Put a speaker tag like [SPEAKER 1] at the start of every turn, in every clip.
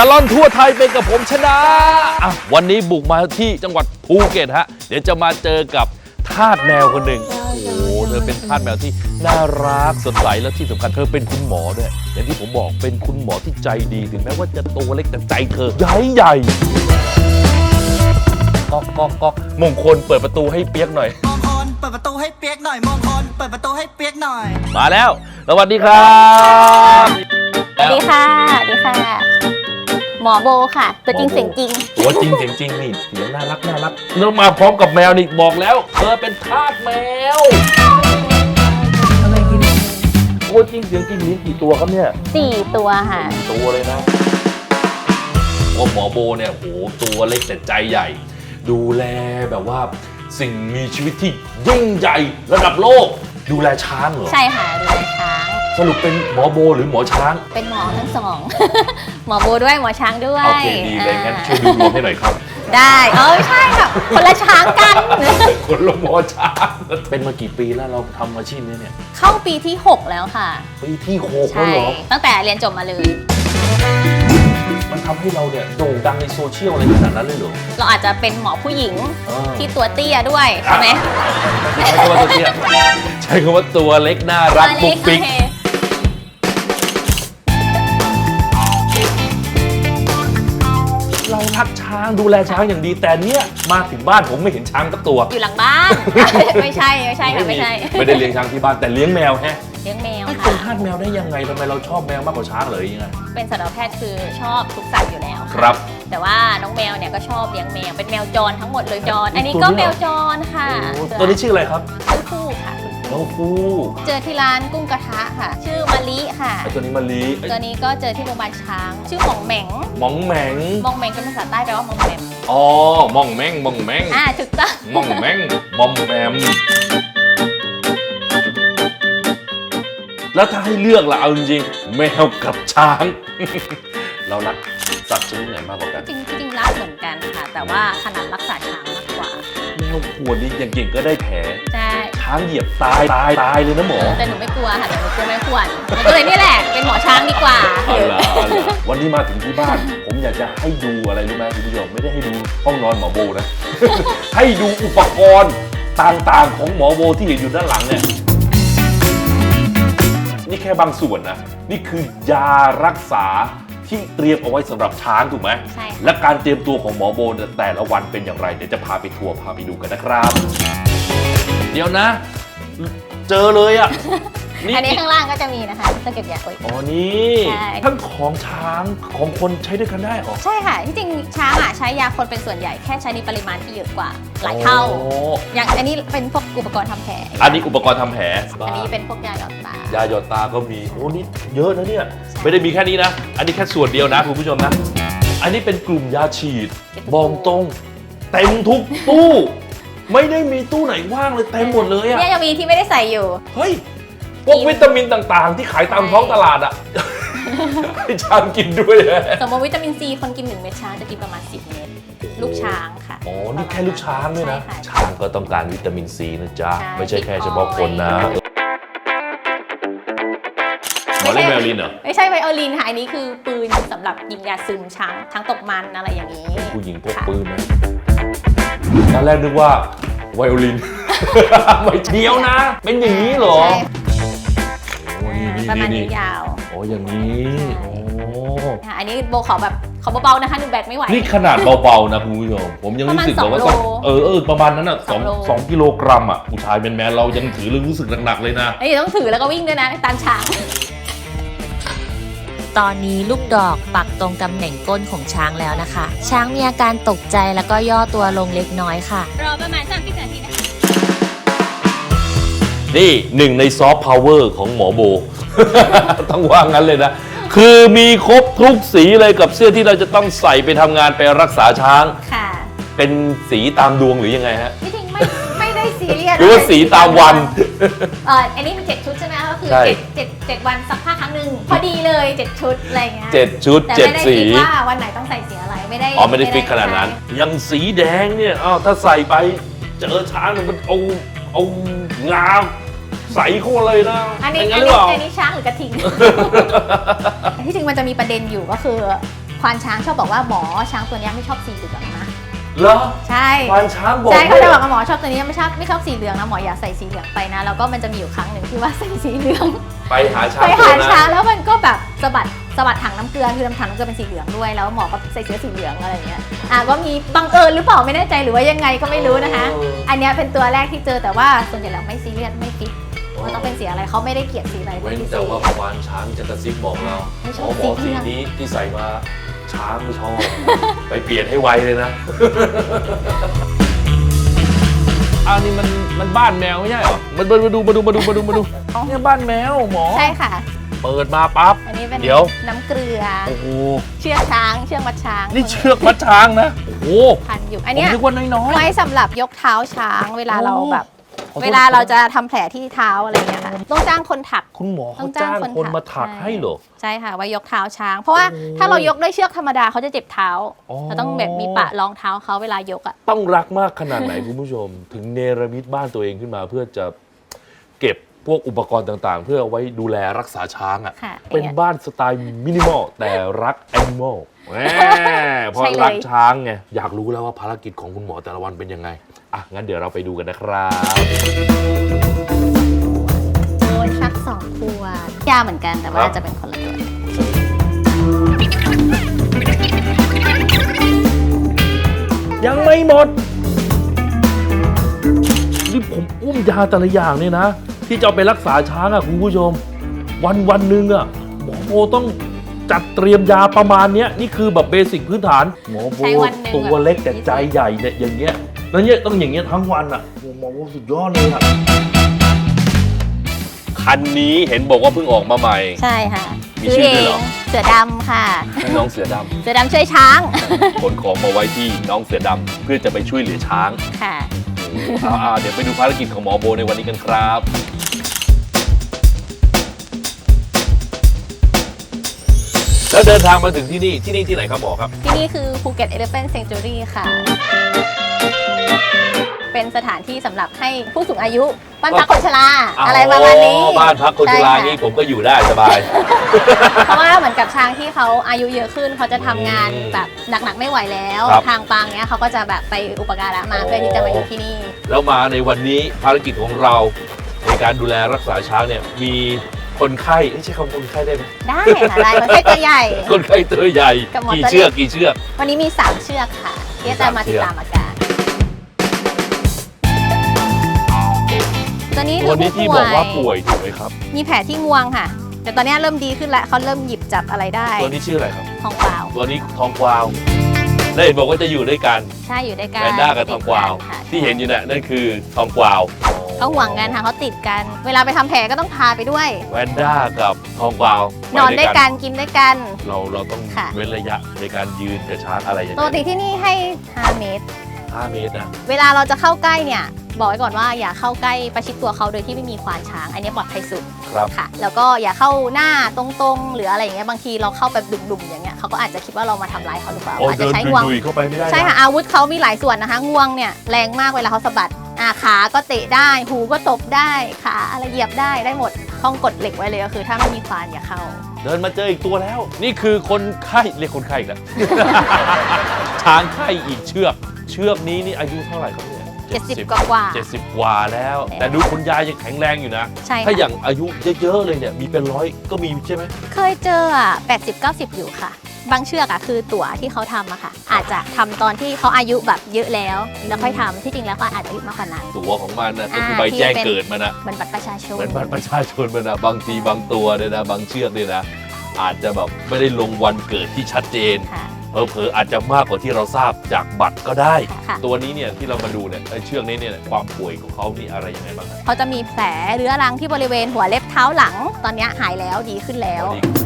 [SPEAKER 1] ตลอนทั่วไทยเป็นกับผมชนะอะวันนี้บุกมาที่จังหวัดภูเก็ตฮะ เดี๋ยวจะมาเจอกับทาสแมวคนหนึ่ง โอ้โห เธอเป็นทาสแมวที่น่ารักสดใสและที่สำคัญเธอเป็นคุณหมอด้วย อย่างที่ผมบอกเป็นคุณหมอที่ใจดีถึงแม้ว่าจะตัวเล็กแต่ใจเธอใหญ่ใหญ่ก๊อกก๊อกก๊อกมงคลเปิดประตูให้เปียกหน่อย
[SPEAKER 2] มองคนเปิดประตูให้เปียกหน่อยมองคนเปิดประตูให้เปียกหน่อย
[SPEAKER 1] มาแล้ว สวัสดีครับ
[SPEAKER 3] สวัสดีค่ะ สวัสดีค่ะ หมอโบค่ะ ตัวจริงเสียงจริง
[SPEAKER 1] ตัวจริงเสียงจริงนี่เสียงน่ารักน่ารักแล้วมาพร้อมกับแมวนี่บอกแล้วเธอเป็นทาสแมวตัวจริงเสียงจริงเลี้ยงกี่ตัวครับเนี่ย
[SPEAKER 3] สี่ตัวค่ะ
[SPEAKER 1] ตัวเลยนะโอ้หมอโบเนี่ยโหตัวเล็กแต่ใจใหญ่ ดูแลแบบว่าสิ่งมีชีวิตที่ยิ่งใหญ่ระดับโลก ดูแลช้างเหรอ
[SPEAKER 3] ใช่ค่ะดูแลช้าง
[SPEAKER 1] สรุปเป็นหมอโบหรือหมอช้าง
[SPEAKER 3] เป็นหมอทั้งสอง หมอโบด้วยหมอช้างด้วย
[SPEAKER 1] โอเคดีเลยงั้นช่วยดูรวมให้หน่อยครับ
[SPEAKER 3] ได้เออใช่ค่ะคนละช้างกัน
[SPEAKER 1] คนละหมอช้าง เป็นมากี่ปีแล้วเราทำอาชีพนี้เนี่ย
[SPEAKER 3] เข้าปีที่ 6 แล้วค่ะ
[SPEAKER 1] ปีที่หกแล้
[SPEAKER 3] ใช่
[SPEAKER 1] วเหรอ
[SPEAKER 3] ตั้งแต่เรียนจบมาเลย
[SPEAKER 1] มันทำให้เราเนี่ยโด่งดังในโซเชียลอะไรขนาดนั้นเลยเหรอ
[SPEAKER 3] เราอาจจะเป็นหมอผู้หญิง
[SPEAKER 1] เออ
[SPEAKER 3] ที่ตัวเตี้ยด้วยใช่ไหม
[SPEAKER 1] ใช้คำว่าตัวเตี้ยใช้คำว่าตัวเล็กน่ารัก
[SPEAKER 3] ตัว
[SPEAKER 1] ปุ๊
[SPEAKER 3] เล็
[SPEAKER 1] ก
[SPEAKER 3] กโอ
[SPEAKER 1] ปิ๊ก
[SPEAKER 3] เค
[SPEAKER 1] รารักช้างดูแลช้างอย่างดี แต่เนี้ยมาถึงบ้านผมไม่เห็นช้างสักตัว
[SPEAKER 3] อยู่หลังบ้าน ไม่ใช่ไม่ใช่ค่ะไม่ใช่
[SPEAKER 1] ไม่ได้เลี้ยงช้างที่บ้านแต่เลี้ยงแมวแฮะ
[SPEAKER 3] เลี้ยงแมว
[SPEAKER 1] ไม่
[SPEAKER 3] ค่ะ
[SPEAKER 1] เป็นทาสแมวได้ยังไงทำไมเราชอบแมวมากกว่าช้างเลยยังไง
[SPEAKER 3] เป็นสัตวแพทย์คือชอบทุกสัตว์อยู่แล้วะ
[SPEAKER 1] ครับ
[SPEAKER 3] แต่ว่าน้องแมวเนี่ยก็ชอบเลี้ยงแมวเป็นแมวจรทั้งหมดเลยจร อันนี้
[SPEAKER 1] ตัว
[SPEAKER 3] ก็
[SPEAKER 1] นี้
[SPEAKER 3] แม
[SPEAKER 1] เหรอ
[SPEAKER 3] วจรค่ะ
[SPEAKER 1] โอ้ตัวนี้ชื่ออะไรครับ
[SPEAKER 3] ชื่อคู่ค่ะ
[SPEAKER 1] น้องฟู
[SPEAKER 3] เจอที่ร้านกุ้งกระทะค่ะ ชื่อมะลิค่ะ
[SPEAKER 1] ไอตัวนี้มะลิไอ้
[SPEAKER 3] ตัวนี้ก็เจอที่โรงพยาบาลช้าง ชื่อหมองแหมง
[SPEAKER 1] หมองแหมง
[SPEAKER 3] มองแหมงเป็นภาษาใต้แปลว่ามองแหมง
[SPEAKER 1] อ๋อมองแมงมองแมง
[SPEAKER 3] อ่าถูกต้อง
[SPEAKER 1] มองแมงมอมแมมแล้วถ้าให้เลือกล่ะเอาจริงๆแมวกับช้าง เรารักสัตว์ชนิดไหนมากกว่ากัน
[SPEAKER 3] จริงจริงๆรักเหมือนกันค่ะ แต่ว่าขนาดรักษาช้างมากกว่า
[SPEAKER 1] แมวขวดนี่อย่างเก่งก็ได้แผล
[SPEAKER 3] ใช่
[SPEAKER 1] ช้างเหยียบตายตายตายเลยนะหมอ
[SPEAKER 3] แต่หนูไม่กลัวค่ะแต่หนูกลัวไม่ควรหนูก็เลยนี่แหละเป็นหมอช้างดีกว่า
[SPEAKER 1] เอาล่ะเอาล่ะวันนี้มาถึงที่บ้าน ผมอยากจะให้ดูอะไรรู้ไหมคุณผู้ชมไม่ได้ให้ดูห้องนอนหมอโบนะ ให้ดูอุปกรณ์ต่างๆ ของหมอโบที่เห็นอยู่ด้านหลังเนี่ย นี่แค่บางส่วนนะ นี่คือยารักษา ที่เตรียมเอาไว้สำหรับช้างถูกไหม
[SPEAKER 3] ใช่ค่ะ
[SPEAKER 1] และการเตรียมตัวของหมอโบเนี่ยแต่ละวันเป็นอย่างไรเดี๋ยวจะพาไปทัวร์พาไปดูกันนะครับ เดี๋ยวนะ เจอเลยอะ
[SPEAKER 3] อันนี้ข้างล่างก็จะมีนะคะตะเก็บยาโอ๊ย
[SPEAKER 1] อ๋อนี่
[SPEAKER 3] ใช่
[SPEAKER 1] ทั้งของช้างของคนใช้ด้วยกันได้เหรอ
[SPEAKER 3] ใช่ค่ะ ที่จริงช้างอะใช้ยาคนเป็นส่วนใหญ่แค่ใช้ในปริมาณที่เยอะกว่าหลายเท่า
[SPEAKER 1] โอ้
[SPEAKER 3] อย่างอันนี้เป็นพวกอุปกรณ์ทำแผล
[SPEAKER 1] อันนี้อุปกรณ์ทำแผล
[SPEAKER 3] อันนี้เป็นพวกยาหยอดตา
[SPEAKER 1] ยาหยอดตาก็มีโอ้นี่เยอะนะเนี่ยไม่ได้มีแค่นี้นะ อันนี้แค่ส่วนเดียวนะคุณผู้ชมนะ อันนี้เป็นกลุ่มยาฉีดบอกตรงเต็มทุกตู้ ไม่ได้มีตู้ไหนว่างเลยเต็มหมดเลยอะ
[SPEAKER 3] เนี่ยยังมีที่ไม่ได้ใส่อยู่
[SPEAKER 1] เฮ้ย พวกวิตามินต่างๆ ที่ขายตามท้องตลาดอะให้ช้างกินด้วยอะ
[SPEAKER 3] สมมติวิตามินซีคนกิน 1 เม็ดช้างจะกินประมาณ 10 เม็ดลูกช้างค่ะ
[SPEAKER 1] อ๋อนี่แค่ลูกช้างด้วยนะ
[SPEAKER 3] ใช่ค่ะ
[SPEAKER 1] ช้างก็ต้องการวิตามินซีนะจ๊ะ
[SPEAKER 3] ใช่
[SPEAKER 1] ไม่ใช่แค่เฉพาะคนนะหมอเล่นไวโอลินเหรอ
[SPEAKER 3] ไม่ใช่ไวโอลินค่ะอันนี้คือปืนสำหรับยิงยาซึมช้างช้างตกมันอะไรอย่างนี้
[SPEAKER 1] ผู้หญิงพก
[SPEAKER 3] ค่ะ
[SPEAKER 1] ปืนนะตอนแรกนึกว่าไวโอลินไม่เดียวนะ เป็นอย่างนี้เหรอ
[SPEAKER 3] ใช่
[SPEAKER 1] โอ้นี่นี่
[SPEAKER 3] ประมาณ
[SPEAKER 1] นี่
[SPEAKER 3] นี้ยาว
[SPEAKER 1] โอ้อย่างนี้โอ้
[SPEAKER 3] ค่ะอันนี้โบขอแบบขอเบาๆนะคะหนูแบกไม่ไหว
[SPEAKER 1] นี่ขนาดเบาๆนะคุณผู้ชมผมยังรู้สึก
[SPEAKER 3] ประ
[SPEAKER 1] แบบ
[SPEAKER 3] มาณ
[SPEAKER 1] ว่า
[SPEAKER 3] สอง
[SPEAKER 1] ต้อง
[SPEAKER 3] โล
[SPEAKER 1] เออเออประมาณนั้นอะสอง
[SPEAKER 3] สองโล
[SPEAKER 1] สองกิโลกรัมอะผู้ชายแมนๆเรายังถือเลยรู้สึกหนักๆเลยนะ
[SPEAKER 3] ไอ้ยต้องถือแล้วก็วิ่งด้วยนะตามช้าง
[SPEAKER 4] ตอนนี้ลูกดอกปักตรงตำแหน่งก้นของช้างแล้วนะคะ ช้างมีอาการตกใจแล้วก็ย่อตัวลงเล็กน้อยค่ะ
[SPEAKER 3] รอประมาณ30นาทีนะคะ
[SPEAKER 1] นี่หนึ่งในซอฟต์พาวเวอร์ของหมอโบ ต้องว่างั้นเลยนะ คือมีครบทุกสีเลยกับเสื้อที่เราจะต้องใส่ไปทำงานไปรักษาช้าง
[SPEAKER 3] ค่ะ
[SPEAKER 1] เป็นสีตามดวงหรือยังไงฮะ
[SPEAKER 3] ที่จริงไม่ไม่ได้ซีเรียส
[SPEAKER 1] หรือว่าสีตามวัน
[SPEAKER 3] เอออันนี้มีเจ็ดชุดใช่ไหมก็คือ
[SPEAKER 1] ใช่
[SPEAKER 3] เจ็ดเจ็ดเจ็ดวันซักผ้าครั้งหนึ่งพอดีเลยเจ็ดชุดอะไรเงี้ย
[SPEAKER 1] เจ็ดชุด
[SPEAKER 3] แต่
[SPEAKER 1] เจ็ด
[SPEAKER 3] ไม่ได้
[SPEAKER 1] สี
[SPEAKER 3] คิดว่าวันไหนต้องใส่สีอะไรไม่ได้
[SPEAKER 1] อ๋อไม่ได้ฟิกขนาดนั้น อยังสีแดงเนี่ยอ้าวถ้าใส่ไป เจอช้างมันเอาเอางาม ใส่เข้ามาเลยนะ
[SPEAKER 3] อันนี้
[SPEAKER 1] ย่าง
[SPEAKER 3] อั
[SPEAKER 1] นั้น
[SPEAKER 3] น
[SPEAKER 1] หรือ
[SPEAKER 3] นี้
[SPEAKER 1] เปล่า
[SPEAKER 3] อันนี้ช้างหรือกระทิง ที่จริงมันจะมีประเด็นอยู่ก็คือควานช้างชอบบอกว่าหมอช้างตัวเนี้ยไม่ชอบสีเหลืองนะ
[SPEAKER 1] เหรอ
[SPEAKER 3] ใช่
[SPEAKER 1] ควานช้างบอก
[SPEAKER 3] ใช่เขา
[SPEAKER 1] ด้
[SPEAKER 3] จะ
[SPEAKER 1] วย
[SPEAKER 3] บอกว่าหมอชอบตัวนี้ไม่ชอบไม่ชอบสีเหลืองนะหมออย่าใส่สีเหลืองไปนะแล้วก็มันจะมีอยู่ครั้งหนึ่งที่ว่าใส่สีเหลือง
[SPEAKER 1] ไปหาช้าง
[SPEAKER 3] ไป
[SPEAKER 1] ตัว
[SPEAKER 3] หา
[SPEAKER 1] นั้น
[SPEAKER 3] ช้างแล้วมันก็แบบสะบัดสะบัดถังน้ำเกลือคือถังน้ำเกลือเป็นสีเหลืองด้วยแล้วหมอก็ใส่เสื้อสีเหลืองอะไรอย่างเงี้ยอะก็มีบังเอิญหรือเปล่าไม่แน่ใจหรือว่ายังไงก็ไม่รู้นะคะอันเนี้ยเป็นตัวแรกที่เจอแต่ว่าส่วนใหญ่แล้วไม่ซีเรียสไม่ฟิก ว่าต้องเป็นสีอะไรเขาไม่ได้เกลียดสีอะไร
[SPEAKER 1] เว้น
[SPEAKER 3] ที่
[SPEAKER 1] แต่
[SPEAKER 3] สุด
[SPEAKER 1] ว่าควานช้างจะกระซิบบอกเรา
[SPEAKER 3] ไม่ช
[SPEAKER 1] อ๋
[SPEAKER 3] อ
[SPEAKER 1] อบหมอ
[SPEAKER 3] สี
[SPEAKER 1] สี
[SPEAKER 3] นี้นะ
[SPEAKER 1] นี้ที่ใส่มาช้างไม่ชอบ ไปเปลี่ยนให้ไวเลยนะอันนี้มันมันบ้านแมวไม่ใช่เหรอมันมาดูมาดูมาดูมาดูมาดูเนี่ยบ้านแมวหมอ
[SPEAKER 3] ใช่ค่ะ
[SPEAKER 1] เปิดมาปั๊บ
[SPEAKER 3] อันนี้เป็น
[SPEAKER 1] เดี๋ยว
[SPEAKER 3] น้ำเกลือ
[SPEAKER 1] โอ้โห
[SPEAKER 3] เชือกช้าง เชือกมัดช้าง
[SPEAKER 1] นี่เชือกมัดช้างนะ โอ้โห
[SPEAKER 3] พันอยู่ อั
[SPEAKER 1] อั
[SPEAKER 3] นเนี้ย
[SPEAKER 1] นึกว่าน้อย
[SPEAKER 3] ไว้สำหรับยกเท้าช้างเวลาเราแบบ
[SPEAKER 1] ๆข อโทษ
[SPEAKER 3] เวลาเราจะทำแผลที่เท้าอะไรอย่างเงี้ยค่ะต้องจ้างคนถัก
[SPEAKER 1] คุณหมอ
[SPEAKER 3] ต้
[SPEAKER 1] เขา
[SPEAKER 3] องจ้า
[SPEAKER 1] จ้างง
[SPEAKER 3] คน
[SPEAKER 1] คน
[SPEAKER 3] ถัก
[SPEAKER 1] มาถัก
[SPEAKER 3] ใช่
[SPEAKER 1] ให้เหรอ
[SPEAKER 3] ใช่ค่ะไว้ยกเท้าช้าง เพราะว่า
[SPEAKER 1] โอ้
[SPEAKER 3] ถ้าเรายกด้วยเชือกธรรมดาเขาจะเจ็บเท้า
[SPEAKER 1] อ๋อ
[SPEAKER 3] เราต้องแบบมีปะรองเท้าเขาเวลายกอะ
[SPEAKER 1] ต้องรักมากขนาดไหน คุณผู้ชม ถึงเนรมิตบ้านตัวเองขึ้นมา เพื่อจะเก็บพวกอุปกรณ์ต่างๆ เพื่อเอาไว้ดูแลรักษาช้างอะ
[SPEAKER 3] ค่ะ
[SPEAKER 1] เป็น
[SPEAKER 3] อย่างเงี้ย
[SPEAKER 1] บ้านสไตล์มินิมอล แต่รักแอนิมอลแหมพอ
[SPEAKER 3] ใช่เลย
[SPEAKER 1] รักช้างไงอยากรู้แล้วว่าภารกิจของคุณหมอแต่ละวันเป็นยังไง อะงั้นเดี๋ยวเราไปดูกันนะครับ
[SPEAKER 3] โดนชักสองขวดยาเหมือนกันแต่ว่า
[SPEAKER 1] ครับ
[SPEAKER 3] จะเป็นคนละตัว
[SPEAKER 1] ยังไม่หมด นี่ผมอุ้มยาแต่ละอย่างเนี่ยนะ ที่จะเอาไปรักษาช้างอะคุณผู้ชม วันวันๆหนึ่งอะหมอโบต้องจัดเตรียมยาประมาณเนี้ยนี่คือแบบเบสิกพื้นฐาน หมอโบ
[SPEAKER 3] ใช้วันหนึ่ง
[SPEAKER 1] ตัวเล็กแต่ใจใหญ่เนี่ยอย่างเงี้ย แล้วเนี่ยต้องอย่างเงี้ยทั้งวันอะโอ้หมอโบสุดยอดเลยอะคันนี้เห็นบอกว่าเพิ่งออกมาใหม่
[SPEAKER 3] ใช่ค่ะ
[SPEAKER 1] มี
[SPEAKER 3] ซื้อ
[SPEAKER 1] ชื่อ
[SPEAKER 3] เอ
[SPEAKER 1] ด้วยเหรอ
[SPEAKER 3] งเสือดำค่ะ
[SPEAKER 1] ให้น้องเสือด
[SPEAKER 3] เสือดำช่วยช้างำ
[SPEAKER 1] ขนของมาไว้ที่น้องเสือดำเพื่อจะไปช่วยเหลือช้าง
[SPEAKER 3] ค่ะ
[SPEAKER 1] เอาเอาเดี๋ยวไปดูภารกิจของหมอโบในวันนี้กันครับ แล้วเดินทางมาถึงที่นี่ที่นี่ที่ไหนครับหมอครับ
[SPEAKER 3] ที่นี่คือภูเก็ต Elephant Sanctuary ค่ะ เป็นสถานที่สำหรับให้ผู้สูงอายุบ้านพักคนชราอะไรประมาณนี้
[SPEAKER 1] บ้านพักคนชรา
[SPEAKER 3] ใช่ค่ะ
[SPEAKER 1] นี่ผมก็อยู่ได้สบาย
[SPEAKER 3] เพราะว่าเหมือนกับช้างที่เขาอายุเยอะขึ้นเขาจะทำงาน
[SPEAKER 1] อืม
[SPEAKER 3] แบบหนักๆไม่ไหวแล้ว
[SPEAKER 1] ครับ
[SPEAKER 3] ทางปางเนี้ยเขาก็จะแบบไปอุปการะมา
[SPEAKER 1] อ๋อ
[SPEAKER 3] เพื่อที่จะมาอยู่ที่นี่
[SPEAKER 1] แล้วมาในวันนี้ภารกิจของเรา ในการดูแลรักษาช้างเนี่ยมีคนไข้เอ้ยใช้คำคนไข้ได้ไหม
[SPEAKER 3] ได้ค่ะได้คนไข้ตัวใหญ่
[SPEAKER 1] คนไข้ตัวใหญ่
[SPEAKER 3] กับหมอ
[SPEAKER 1] กี่
[SPEAKER 3] ตัวเล็ก
[SPEAKER 1] เชือกกี่เชือก
[SPEAKER 3] วันนี้มี 3 เชือกค่ะ ที่จะมาติดตามอาการ ตัวนี้
[SPEAKER 1] ตัวนี้
[SPEAKER 3] คือ
[SPEAKER 1] ที่
[SPEAKER 3] ผู้
[SPEAKER 1] บอกว่าป่วยถูกไหมครับ
[SPEAKER 3] มีแผลที่งวงค่ะ แต่ตอนนี้เริ่มดีขึ้นแล้วเขาเริ่มหยิบจับอะไรได้
[SPEAKER 1] ตัวนี้ชื่ออะไรครับ
[SPEAKER 3] ทองเปล่า
[SPEAKER 1] ตัวนี้ทองกวาวแล้วเห็นบอกว่าจะอยู่ด้วยกัน
[SPEAKER 3] ใช่อยู่ด้วยกัน
[SPEAKER 1] แพนด้ากับทองกวาว
[SPEAKER 3] ติดนค่ะ
[SPEAKER 1] ที่เห็นอยู่เนี่ยนั่นคือทองกวาว
[SPEAKER 3] เขาห่วงกันค่ะเขาติดกัน เวลาไปทำแผลก็ต้องพาไปด้วย
[SPEAKER 1] แวนด้ากับทองกวาวน
[SPEAKER 3] อนด้วยกันกินด้วยกัน
[SPEAKER 1] เราเราต้อง
[SPEAKER 3] ค่ะ
[SPEAKER 1] เว้นระยะในการยืนกับช้างอะไรอย่าง
[SPEAKER 3] ปกติ
[SPEAKER 1] เงี้ย
[SPEAKER 3] ที่นี่ให้ 5 เมตร
[SPEAKER 1] ห้าเมตรนะ
[SPEAKER 3] เวลาเราจะเข้าใกล้เนี่ย บอกไว้ก่อนว่าอย่าเข้าใกล้ประชิดตัวเขาโดยที่ไม่มีควานช้าง อันนี้ปลอดภัยสุด
[SPEAKER 1] ครับ
[SPEAKER 3] ค่ะ แล้วก็อย่าเข้าหน้าตรงๆ หรืออะไรอย่างเงี้ยบางทีเราเข้าแบบดุ่มๆอย่างเงี้ยเขาก็อาจจะคิดว่าเรามาทำร้ายเขาหรือเปล่า
[SPEAKER 1] โอ้
[SPEAKER 3] อาจ
[SPEAKER 1] เดิ
[SPEAKER 3] จะ
[SPEAKER 1] น
[SPEAKER 3] ใช้งวง
[SPEAKER 1] ดุยๆเข้าไปไม่ได้น
[SPEAKER 3] ใช่ค่ะอาวุธเขามีหลายส่วนนะคะงวงเนี่ยแรงมากเวลาเขาสะบัดอาขาก็เตะได้ หูก็ตบได้ขาอะไรเหยียบได้ได้หมดต้องกดเหล็กไว้เลยก็คือ ถ้าไม่มีควานอย่าเข้า
[SPEAKER 1] เดินมาเจออีกตัวแล้ว นี่คือคนไข้เรียกคนไข้อีกแล้ว ช้างไข้อีกเชือก เชือกนี้นี่อายุเท่าไหร่ครับเนี่ย
[SPEAKER 3] 70กว่ากว่า
[SPEAKER 1] เจ็ดสิบกว่าแล้ว แต่ดูคุณยายยังแข็งแรงอยู่นะ
[SPEAKER 3] ใช่
[SPEAKER 1] ถ้าอ
[SPEAKER 3] ค่ะ
[SPEAKER 1] ย่างอายุเยอะๆเลยเนี่ยมีเป็นร้อยก็มีใช่ไหม
[SPEAKER 3] เคยเจออะ80 90 อยู่ค่ะ บางเชือกอะคือตั๋วที่เขาทำอะค่ะ อาจจะทำตอนที่เขาอายุแบบเยอะแล้ว แล้วค่อยทำที่จริงแล้วก็อาจจะอายุมากกว่านั้น
[SPEAKER 1] ตัวของมันนะก็คือ
[SPEAKER 3] อ่า
[SPEAKER 1] ใบแจ้ง
[SPEAKER 3] ที่เป็น
[SPEAKER 1] เกิดมันนะ
[SPEAKER 3] เหมือนบัตรประชาชน
[SPEAKER 1] เหมือนบัตรประชาชนมันนะบางทีบางตัวเนี่ยนะ บางเชือกเนี่ยนะ อาจจะแบบไม่ได้ลงวันเกิดที่ชัดเจน
[SPEAKER 3] ค่ะ
[SPEAKER 1] เผลอๆอาจจะมากกว่าที่เราทราบจากบัตรก็ได้
[SPEAKER 3] ค่ะ
[SPEAKER 1] ตัวนี้เนี่ยที่เรามาดูเนี่ยไอ้เชือกนี้เนี่ยความป่วยของเขานี่อะไรยังไงบ้างครับ
[SPEAKER 3] เขาจะมีแผลเรื้อรังที่บริเวณหัวเล็บเท้าหลัง ตอนเนี้ยหายแล้วดีขึ้นแล้วตั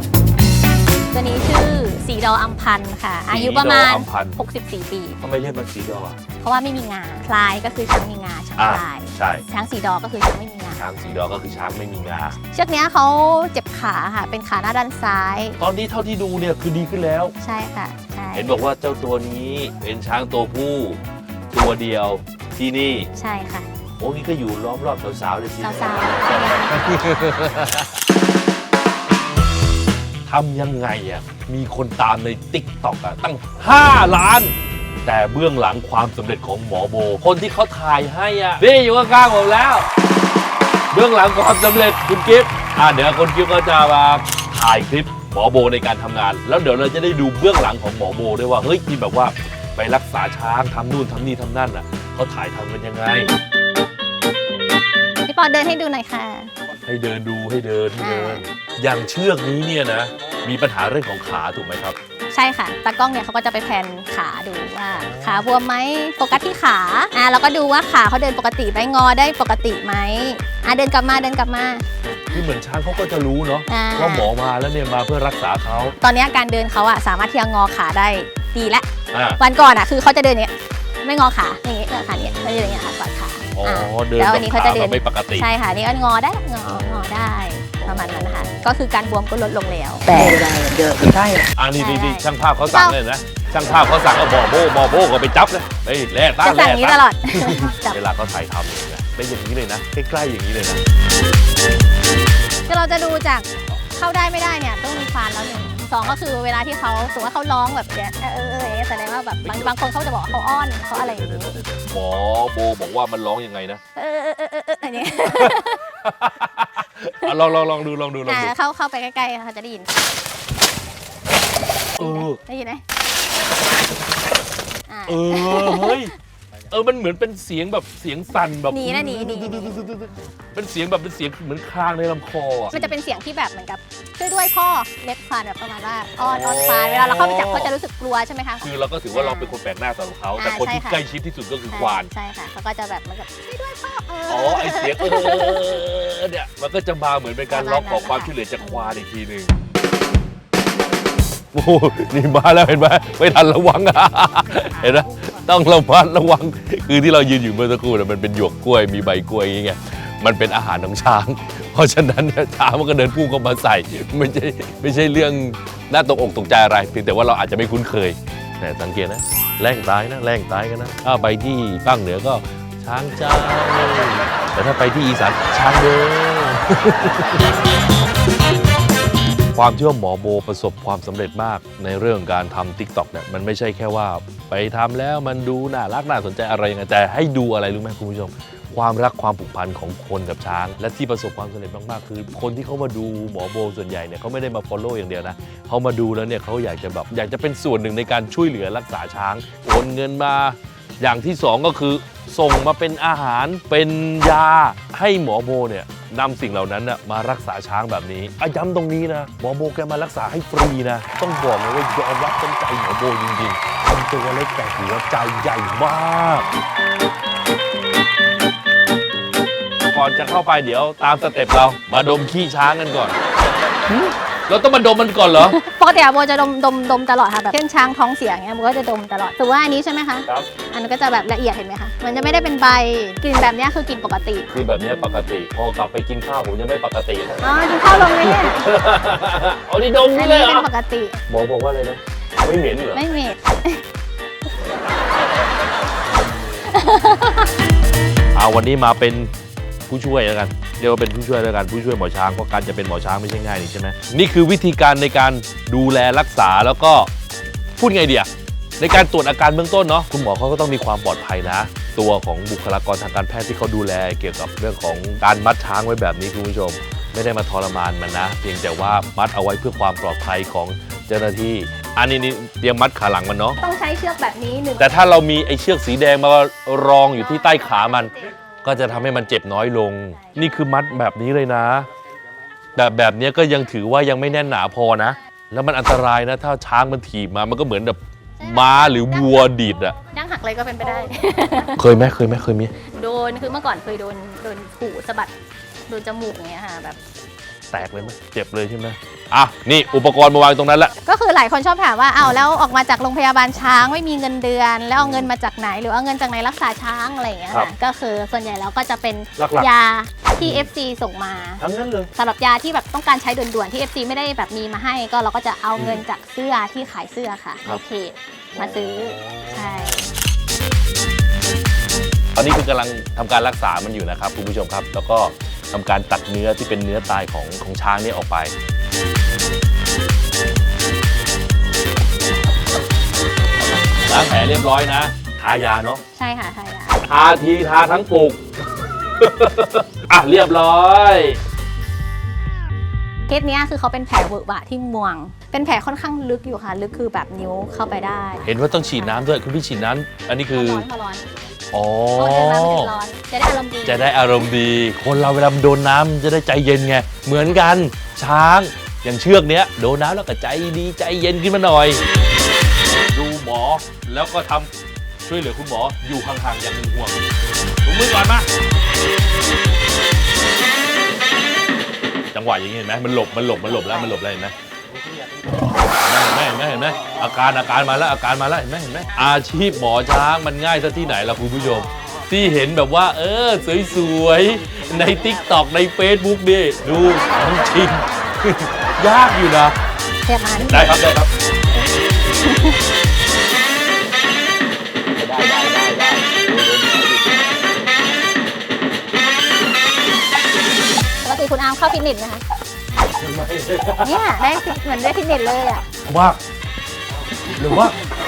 [SPEAKER 3] วนี้ชื่อสีดออัมพันธ์ค่ะ อายุประมาณ
[SPEAKER 1] สีดออัมพันธ์
[SPEAKER 3] 64 ปี
[SPEAKER 1] ทำไมเรียกมันสีดออะ
[SPEAKER 3] เพราะว่าไม่มีงาพลายก็คือช้างมีงาช้าง
[SPEAKER 1] อ่า
[SPEAKER 3] พลาย
[SPEAKER 1] ใช่
[SPEAKER 3] ช้างสีดอก็คือช้างไม่มีงา
[SPEAKER 1] ช้างสีดอก็คือช้างไม่มีงา
[SPEAKER 3] เชือกเนี้ยเขาเจ็บขาค่ะ เป็นขาหน้าด้านซ้าย
[SPEAKER 1] ตอนนี้เท่าที่ดูเนี่ยคือดีขึ้นแล้ว
[SPEAKER 3] ใช่ค่ะ ใช่
[SPEAKER 1] เห็นบอกว่าเจ้าตัวนี้เป็นช้างตัวผู้ ตัวเดียวที่นี่
[SPEAKER 3] ใช่ค่ะ
[SPEAKER 1] โอ้นี่ก็อยู่ล้อมรอบสาวๆเลยสิ
[SPEAKER 3] สาวๆ
[SPEAKER 1] ภ ทำยังไงอะมีคนตามในติ๊กต็อกอะตั้ง 5 ล้าน แต่เบื้องหลังความสำเร็จของหมอโบ คนที่เขาถ่ายให้อะนี่อยู่ข้างๆผมแล้ว เบื้องหลังความสำเร็จคุณกิฟต์อะเดี๋ยวคุณกิฟต์ก็จะมาถ่ายคลิปหมอโบในการทำงาน แล้วเดี๋ยวเราจะได้ดูเบื้องหลังของหมอโบด้วยว่าเฮ้ยที่แบบว่าไปรักษาช้างทำนู่นทำนี่ทำนั่นอะเขาถ่ายทำกันยังไง
[SPEAKER 3] พี่ปอเดินให้ดูหน่อยค่ะ
[SPEAKER 1] ให้เดินดูให้เดินให้เดิน อย่างเชือกนี้เนี่ยนะ มีปัญหาเรื่องของขาถูกไหมครับ
[SPEAKER 3] ใช่ค่ะตากล้องเนี่ยเขาก็จะไปแพนขาดูว่าขาบวมไหมโฟกัสที่ขาอ่าแล้วก็ดูว่าขาเขาเดินปกติไหมงอได้ปกติไหมอ่าเดินกลับมาเดินกลับมา
[SPEAKER 1] คือเหมือนช้างเขาก็จะรู้เนาะ
[SPEAKER 3] อ่า
[SPEAKER 1] ว่าหมอมาแล้วเนี่ยมาเพื่อรักษาเขา
[SPEAKER 3] ตอนเนี้ยการเดินเขาอะสามารถที่จะงอขาได้ดีแล้ว
[SPEAKER 1] อ่า
[SPEAKER 3] วันก่อนอะคือเขาจะเดินอย่างเนี้ยไม่งอขาอย่างเงี้ยขาเนี้ยเขาจะเดินอย่างเงี้ยค่ะกอดขา
[SPEAKER 1] อ๋อ
[SPEAKER 3] อ่า
[SPEAKER 1] เดิน
[SPEAKER 3] แล้ว
[SPEAKER 1] แบ
[SPEAKER 3] อั
[SPEAKER 1] บ
[SPEAKER 3] นนี้
[SPEAKER 1] ขา
[SPEAKER 3] เขาจะเดิน
[SPEAKER 1] แบบไม่ปกติ
[SPEAKER 3] ใช่ค่ะนี่ก็งอได้งองอได้ประมาณนั้นนะคะก็คือการบวมก็ลดลงแล้ว
[SPEAKER 5] แต่เยอะใช่
[SPEAKER 1] อ่านี่นี่นี่
[SPEAKER 3] ใช่
[SPEAKER 1] ช่างภาพเขาสั่งเลยนะช่างภาพเขาสั่งเอาบอโบหมอโบก็ไปจับเลยเฮ้ยแล่ตั้
[SPEAKER 3] จะ
[SPEAKER 1] ง
[SPEAKER 3] สั่
[SPEAKER 1] แล่
[SPEAKER 3] งอย่างนี้ต
[SPEAKER 1] ตั้ง
[SPEAKER 3] ลอดจับ
[SPEAKER 1] เวลาเขาถ่ายทำเนี่ยเป็นอย่างนี้เลยนะใกล้ๆอย่างนี้เลยนะ
[SPEAKER 3] คือเราจะดูจากเข้าได้ไม่ได้เนี่ยต้องมีฟานแล้วหนึ่ง สองก็คือเวลาที่เขาสมมติว่าเขาร้องแบบเนี้ยเออเออเอออย่างเงี้ยแสดงว่าแบบบางบางคนเขาจะบอกว่าเขาอ้อนเขาอะไรอย่างงี้
[SPEAKER 1] หมอโบบอกว่ามันร้องยังไงนะ
[SPEAKER 3] เออเออเออเออเอออันนี้
[SPEAKER 1] อะลองลองลองดูลองดูลอง
[SPEAKER 3] อ่า
[SPEAKER 1] ดู
[SPEAKER 3] เข้าเข้าไปใกล้ๆเขาจะได้ยิน
[SPEAKER 1] เออ
[SPEAKER 3] ได้ยินไหมอ่า
[SPEAKER 1] เออเฮ้ย เออมันเหมือนเป็นเสียงแบบเสียงสั่นแบบ
[SPEAKER 3] หนีนะหนีหนีหนี
[SPEAKER 1] เป็นเสียงแบบเป็นเสียงเหมือนคลางในลำคออะ
[SPEAKER 3] มันจะเป็นเสียงที่แบบเหมือนกับช่วยด้วยพ่อเล็บควานแบบประมาณว่าอ้อนอ้อนควานเวลาเราเข้าไปจับเขาจะรู้สึกกลัวใช่ไหมคะ
[SPEAKER 1] คือเราก็ถือว่าเราเป็นคนแปลกหน้าสำหรับเขาแต่
[SPEAKER 3] อ่า
[SPEAKER 1] คนที่
[SPEAKER 3] ใช่ค่ะ
[SPEAKER 1] ใกล้ชิดที่สุดก็คือควาน
[SPEAKER 3] ใช่ค่ะเขาก็จะแบบเหมือนกับช่วยด้วยพ่อเออ
[SPEAKER 1] อ๋อไอเสียงเออเนี่ยมันก็จะมาเหมือนเป็นการร้องขอความช่วยเหลือจากควานอีกทีหนึ่งโอ้โหนี่มาแล้วเห็นไหมไม่ทันระวังอะเห็นไหม ต้องระมัดระวัง คือที่เรายืนอยู่เมื่อสักครู่น่ะมันเป็นหยวกกล้วยมีใบกล้วยอย่างเงี้ยมันเป็นอาหารของช้าง เพราะฉะนั้นเนี่ยช้างมันก็เดินพุ่งเข้ามาใส่ไม่ใช่ไม่ใช่เรื่องน่าตกอกตกใจอะไรเพียงแต่ว่าเราอาจจะไม่คุ้นเคยแต่สังเกตนะแรงตายนะแรงตายกันนะถ้าไปที่ภาคเหนือก็ช้างจ้าแต่ถ้าไปที่อีสานช้างเด้อ ความที่ว่าหมอโบประสบความสำเร็จมากในเรื่องการทำ t ิ k t o k เนี่ยมันไม่ใช่แค่ว่า ไปทำแล้วมันดูน่ารักน่าสนใจอะไรยังไงแต่ให้ดูอะไรรู้ไหมคุณผู้ชม ความรักความผูกพันของคนกับช้าง และที่ประสบความสำเร็จมากๆคือ คนที่เขามาดูหมอโบส่วนใหญ่เนี่ยเขาไม่ได้มา follow อย่างเดียวนะเขามาดูแล้วเนี่ยเขาอยากจะแบบอยากจะเป็นส่วนหนึ่งในการช่วยเหลือรักษาช้างโอนเงินมา อย่างที่สองก็คือ ส่งมาเป็นอาหารเป็นยาให้หมอโบเนี่ย นำสิ่งเหล่านั้นนะมารักษาช้างแบบนี้อะย้ำตรงนี้นะหมอโบแกมารักษาให้ฟรีนะ ต้องบอกเลยว่ายอมรับต้นใจหมอโบจริงๆทำตัวเล็กแต่หัวใจใหญ่มากก่อนจะเข้าไปเดี๋ยวตามสเต็ปเรามาดมขี้ช้างกันก่อน เราต้องมาดมมันก่อนเหรอ
[SPEAKER 3] ปกติอะโบจะดมดมดมตลอดค่ะแบบเช่นช้างท้องเสียอย่างเงี้ยโบก็จะดมตลอดสมมติว่าอันนี้ใช่ไหมคะ
[SPEAKER 1] ครับ
[SPEAKER 3] อันนั้นก็จะแบบละเอียดเห็นไหมคะมันจะไม่ได้เป็นใบกลิ่นแบบเนี้ยคือกลิ่นปกติ
[SPEAKER 1] คือแบบนี้ปกติ พอกลับไปกินข้าวผมยังไม่ปกตินะ
[SPEAKER 3] อ๋อกินข้าวลงไหมเนี่ย
[SPEAKER 1] เอาดิดม
[SPEAKER 3] อั
[SPEAKER 1] นี่
[SPEAKER 3] น
[SPEAKER 1] เล
[SPEAKER 3] นี้
[SPEAKER 1] ยเหร
[SPEAKER 3] เป็น
[SPEAKER 1] อ
[SPEAKER 3] ปกติ
[SPEAKER 1] หมอบอกว่าอะไรนะ ไม่เหม็นเหรอ
[SPEAKER 3] ไม่เหม็ด
[SPEAKER 1] เอาวันนี้มาเป็น ผู้ช่วยแล้วกันเรียกว่าเป็นผู้ช่วยแล้วกันผู้ช่วยหมอช้างเพราะการจะเป็นหมอช้างไม่ใช่ง่ายนี่ใช่ไหมนี่คือวิธีการในการดูแลรักษาแล้วก็พูดไงเดียในการตรวจอาการเบื้องต้นเนาะคุณหมอเขาก็ต้องมีความปลอดภัยนะ ตัวของบุคลากรทางการแพทย์ที่เขาดูแลเกี่ยวกับเรื่องของการมัดช้างไว้แบบนี้คุณผู้ชม ไม่ได้มาทรมานมันนะ เพียงแต่ว่ามัดเอาไว้เพื่อความปลอดภัยของเจ้าหน้าที่ อันนี้นี่เตรียมมัดขาหลังมันเนาะ
[SPEAKER 3] ต้องใช้เชือกแบบนี้หนึ่ง
[SPEAKER 1] แต่ถ้าเรามีไอ้เชือกสีแดงมารองอยู่ที่ใต้ขามัน ก็จะทำให้มันเจ็บน้อยลง นี่คือมัดแบบนี้เลยนะแต่แบบเนี้ยก็ยังถือว่ายังไม่แน่นหนาพอนะ แล้วมันอันตรายนะ ถ้าช้างมันถีบมามันก็เหมือนแบบม้าหรือวัวดีดอะ
[SPEAKER 3] ดั้งหักเลยก็เป็นไปได้
[SPEAKER 1] เคยไหมเคยไหมเคยมี
[SPEAKER 3] โดนคือเมื่อก่อนเคยโดนโดนผูสะบัดโดนจมูกอย่างเงี้ยค่ะแบบ
[SPEAKER 1] แตกเลยไหมเจ็บเลยใช่ไหมอะนี่อุปกรณ์มาวางตรงนั้นแหละ
[SPEAKER 3] ก็คือหลายคนชอบถามว่าเอาวแล้วออกมาจากโรงพยาบาลช้างไม่มีเงินเดือน แล้วเอาเงินมาจากไหน หรือเอาเงินจากไหนรักษาช้างอะไรอย่างเงี้ย
[SPEAKER 1] ครับ
[SPEAKER 3] ค่ะก็คือส่วนใหญ่แล้วก็จะเป็น
[SPEAKER 1] หลักๆ
[SPEAKER 3] ยาที่ FC ส่งมา
[SPEAKER 1] ทั้งนั้นเลย
[SPEAKER 3] สำหรับยาที่แบบต้องการใช้ด่วนๆที่ FC ไม่ได้แบบมีมาให้ ก็เราก็จะเอาเงินจากเสื้อที่ขายเสื้อค่ะในเขตมาซื้อใช่
[SPEAKER 1] ตอนนี้คือกำลังทำการรักษามันอยู่นะครับคุณผู้ชมครับ แล้วก็ทำการตัดเนื้อที่เป็นเนื้อตายของของช้างนี่ออกไปล้างแผลเรียบร้อยนะทายาเนาะ
[SPEAKER 3] ใช่ค่ะทายา
[SPEAKER 1] ทาทีทาทั้งปลูกอะเรียบร้อย
[SPEAKER 3] เคสนี้คือเขาเป็นแผลเวอะวะที่ม่วง เป็นแผลค่อนข้างลึกอยู่ค่ะ ลึกคือแบบนิ้วเข้าไปได้
[SPEAKER 1] เห็นว่าต้องฉีดน้ำด้วย คุณพี่ฉีดน้ำอันนี้คือ
[SPEAKER 3] อ๋อเพราะว่าน้ำมันจะร้อน จะได้อารมณ์ดี
[SPEAKER 1] จะได้อารมณ์ดี คนเราเวลาโดนน้ำมันจะได้ใจเย็นไง เหมือนกันช้างอย่างเชือกเนี้ยโดนน้ำแล้วก็ใจดีใจเย็นขึ้นมาหน่อย ดูหมอแล้วก็ทำช่วยเหลือคุณหมออยู่ห่างๆอย่างห่วงๆถุงมือก่อนมา จังหวะอย่างนี้เห็นไหมมันหลบมันหลบมันหลบแล้วมันหลบแล้วเห็นไหม เห็นไหมเห็นไหมเห็นไหมอาการอาการมาแล้วอาการมาแล้วเห็นไหมเห็นไหมอาชีพหมอช้างมันง่ายซะที่ไหนล่ะคุณผู้ชม ที่เห็นแบบว่า เออ สวยๆ ใน t ิ k t o k ใน Facebook ดิดูของจริง ยากอยู่นะ
[SPEAKER 3] เทียบมานิด
[SPEAKER 1] ได้ครับได้ครับ
[SPEAKER 3] ปกติคุณอาร์มเข้าฟิตเนสไหมคะ เนี่ยได้ฟิตเหมือนได้ฟิตเนสเลยอะ
[SPEAKER 1] ว่าหรือว่า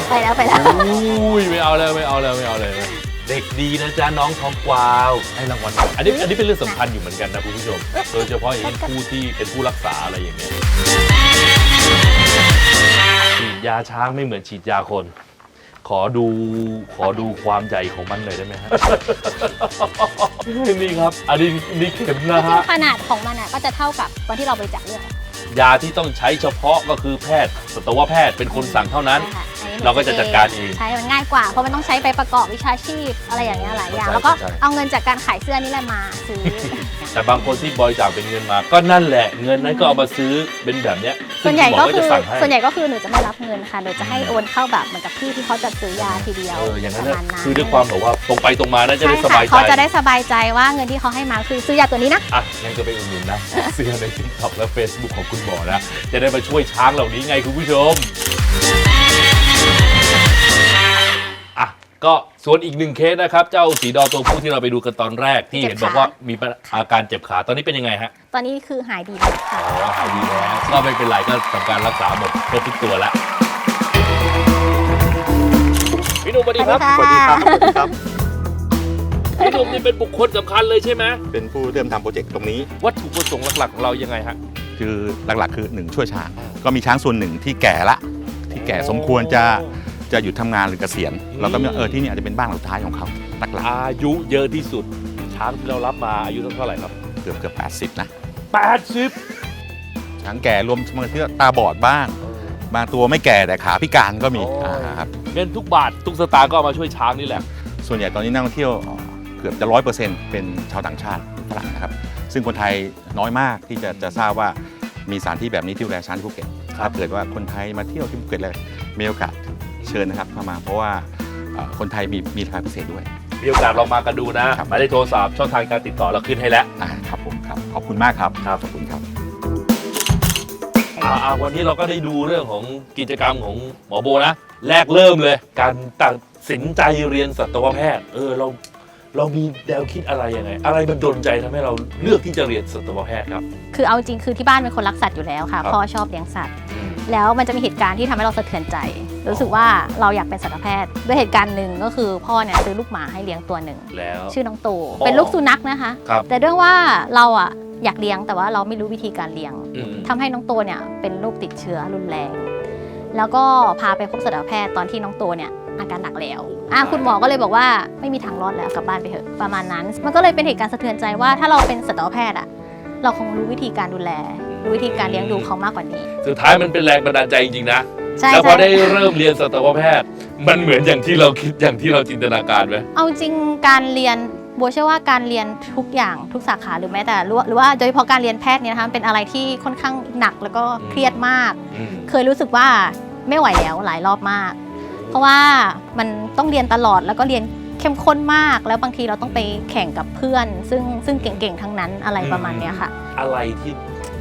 [SPEAKER 3] ไปแล้วไปแล้ว
[SPEAKER 1] อุ้ยไม่เอาแล้วไม่เอาแล้วไม่เอาเลยเด็กดีนะจ๊ะน้องทองกวาวให้รางวัลอันนี้อันนี้เป็นเรื่องสำคัญอยู่เหมือนกันนะคุณผู้ชม โดยเฉพาะอย่างยิ่งผู้ที่เป็นผู้รักษาอะไรอย่างเงี้ยฉีดยาช้างไม่เหมือนฉีดยาคน ขอดูขอดูความใหญ่ของมันหน่อยได้ไหมฮะ นี่ครับ อันนี้นี่เข็มนะ
[SPEAKER 3] จริ
[SPEAKER 1] ฮะ
[SPEAKER 3] งๆขนาดของมันอะก็จะเท่ากับวันที่เราบริจาคเลือด
[SPEAKER 1] ยาที่ต้องใช้เฉพาะก็คือแพทย์สัตวแพทย์เป็นคนสั่งเท่านั้น
[SPEAKER 3] ใช่ค่ะอันนี้หนู
[SPEAKER 1] เราก็จะจัดการเอง
[SPEAKER 3] ใช่มันง่ายกว่าเพราะมันต้องใช้ไปประกอบวิชาชีพอะไรอย่างเงี้ยหลายอย่าง
[SPEAKER 1] เข้าใจ
[SPEAKER 3] แล้วก็
[SPEAKER 1] เข้าใจ
[SPEAKER 3] เอาเงินจากการขายเสื้อนี่แหละมาซื้อ
[SPEAKER 1] แต่บางคนที่บริจาคเป็นเงินมา ก็นั่นแหละเงินนั้นก็เอามาซื้อเป็นแบบเนี้ย
[SPEAKER 3] ส่วนใหญ่
[SPEAKER 1] ซึ่ง
[SPEAKER 3] ก็
[SPEAKER 1] คุณม
[SPEAKER 3] คือ
[SPEAKER 1] จะสั่งให้
[SPEAKER 3] ส่วนใหญ่ก็คือหนูจะไม่รับเงินค่ะหนูจะให้โอนเข้าแบบเหมือนกับพี่ที่เขาจัดซื้อยาทีเดียว
[SPEAKER 1] เอออย่างนั้น
[SPEAKER 3] ประ
[SPEAKER 1] น่ะ
[SPEAKER 3] มาณนั้น
[SPEAKER 1] คือด้วยความแบบว่าตรงไปตรงมาน่าจะ
[SPEAKER 3] ใช่
[SPEAKER 1] ได้ส
[SPEAKER 3] ค่ะ
[SPEAKER 1] บายใจ
[SPEAKER 3] เขาจะได้สบายใจว่าเงินที่เขาให้มาคือซื้อยาตัวนี้นะ
[SPEAKER 1] อะงั้นก็ไปอุดหนุนนะเสื้อใน TikTok และ Facebook ของคุณหมอนะจะได้มาช่วยช้างเหล่านี้ไงคุณผู้ชม ก็ส่วนอีกหนึ่งเคสนะครับ เจ้าสีดอตัวผู้ที่เราไปดูกันตอนแรกที่เห็น
[SPEAKER 3] เจ็
[SPEAKER 1] บ
[SPEAKER 3] บอกขา
[SPEAKER 1] ว่ามีอาการเจ็บขาตอนนี้เป็นยังไงฮะ
[SPEAKER 3] ตอนนี้คือหายดีแล้วค่ะ
[SPEAKER 1] อ๋อหายดีแล้วก็ไม่เป็นไรก็ทำการรักษาหมดครบทุกตัวแล้วพี่หนุ่มสวัสดีครับ
[SPEAKER 3] สวัสดีค่ะ
[SPEAKER 5] สวัสดีครับ
[SPEAKER 1] พี่หนุ่มนี่เป็นบุคคลสำคัญเลยใช่ไหม
[SPEAKER 5] เป็นผู้เริ่มทำโปรเจกต์ตรงนี้
[SPEAKER 1] วัตถุประสงค์หลักๆของเรายังไงฮะ
[SPEAKER 5] คือหลักๆคือหนึ่งช่วยช้าง ก็มีช้างส่วนหนึ่งที่แก่ละ ที่แก่สมควรจะ จะหยุดทำงานหรือเกษียณเราก็มีเออที่นี่อาจจะเป็นบ้านหลังสุดท้ายของเขาหลัก
[SPEAKER 1] อายุเยอะที่สุด ช้างที่เรารับมาอายุเท่าไหร่ครับ
[SPEAKER 5] ๆเกือบเกือบแปดสิบนะ
[SPEAKER 1] 80
[SPEAKER 5] ช้างแก่รวมบางทีก็ตาบอดบ้างบางตัวไม่แก่แต่ขาพิการก็มี
[SPEAKER 1] โอ้
[SPEAKER 5] อ่าครับ
[SPEAKER 1] เงินทุกบาททุกสตางค์ก็เอามาช่วยช้างนี่แหละ
[SPEAKER 5] ส่วนใหญ่ตอนนี้นักท่องเที่ยวเกือบจะร้อยเปอร์เซ็นต์เป็นชาวต่างชาติฝรั่งนะครับ ซึ่งคนไทยน้อยมากที่จะจะทราบว่ามีสถานที่แบบนี้ที่ดูแลช้างที่ภูเก็ต
[SPEAKER 1] ครับ
[SPEAKER 5] ถ้าเกิดว่าคนไทยมาเที่ยวที่ภูเก็ตเลยมีโอกาส เชิญนะครับเข้ามาเพราะว่าเอ่อคนไทยมีมีราคาพิเศษด้วย
[SPEAKER 1] มีโอกาสลองมากันดูนะครับหมายเลขโทรศัพท์ช่องทางการติดต่อเราขึ้นให้แล้ว
[SPEAKER 5] อ่าครับผมครับขอบคุณมากครับ
[SPEAKER 1] ครับ
[SPEAKER 5] ขอบคุณครับ
[SPEAKER 1] อ่าอ่าวันนี้เราก็ได้ดูเรื่องของกิจกรรมของหมอโบนะแรกเริ่มเลย การตัดสินใจเรียนสัตวแพทย์ เออเราเรามีแนวคิดอะไรยังไง อะไรมันดลใจทำให้เราเลือกที่จะเรียนสัตวแพทย์ครับ
[SPEAKER 3] คือเอาจริงคือที่บ้านเป็นคนรักสัตว์อยู่แล้วค่ะ
[SPEAKER 1] ครับ
[SPEAKER 3] พ่อชอบเลี้ยงสัตว์ แล้วมันจะมีเหตุการณ์ที่ทำให้เราสะเทือนใจ รู้สึกว่าเราอยากเป็นสัตวแพทย์ ด้วยเหตุการณ์หนึ่งก็คือพ่อเนี่ยซื้อลูกหมาให้เลี้ยงตัวหนึ่ง
[SPEAKER 1] แล้ว
[SPEAKER 3] ชื่อน้องโต
[SPEAKER 1] อ๋อ
[SPEAKER 3] เป็นลูกสุนัขนะคะ
[SPEAKER 1] ครับ
[SPEAKER 3] แต่ด้วยว่าเราอะอยากเลี้ยงแต่ว่าเราไม่รู้วิธีการเลี้ยง
[SPEAKER 1] อืม
[SPEAKER 3] ทำให้น้องโตเนี่ยเป็นโรคติดเชื้อรุนแรง แล้วก็พาไปพบสัตวแพทย์ตอนที่น้องโตเนี่ยอาการหนักแล้วอะคุณหมอก็เลยบอกว่าไม่มีทางรอดแล้วกลับบ้านไปเถอะประมาณนั้น มันก็เลยเป็นเหตุการณ์สะเทือนใจว่าถ้าเราเป็นสัตวแพทย์อะเราคงรู้วิธีการดูแลรู้วิธีการเลี้ยงดูเขามากกว่านี้
[SPEAKER 1] สุดท้ายมันเป็นแรงบันดาลใจจริงๆนะ
[SPEAKER 3] ใช่
[SPEAKER 1] แล้วพอ
[SPEAKER 3] ใช่
[SPEAKER 1] ได้เริ่มเรียนสัตวแพทย์ มันเหมือนอย่างที่เราคิดอย่างที่เราจินตนาการไหม
[SPEAKER 3] เอาจริงการเรียนบัวเชื่อว่าการเรียนทุกอย่างทุกสาขาหรือแม้แต่หรือว่าหรือว่าโดยเฉพาะการเรียนแพทย์เนี่ยนะคะเป็นอะไรที่ค่อนข้างหนักแล้วก็เครียดมาก
[SPEAKER 1] อืม
[SPEAKER 3] เคยรู้สึกว่าไม่ไหวแล้วหลายรอบมาก เพราะว่ามันต้องเรียนตลอดแล้วก็เรียนเข้มข้นมาก แล้วบางทีเราต้องไปแข่งกับเพื่อน ซึ่งซึ่งเก่งๆทั้งนั้นอะไรประมาณเนี้ยค่ะ
[SPEAKER 1] อะไรที่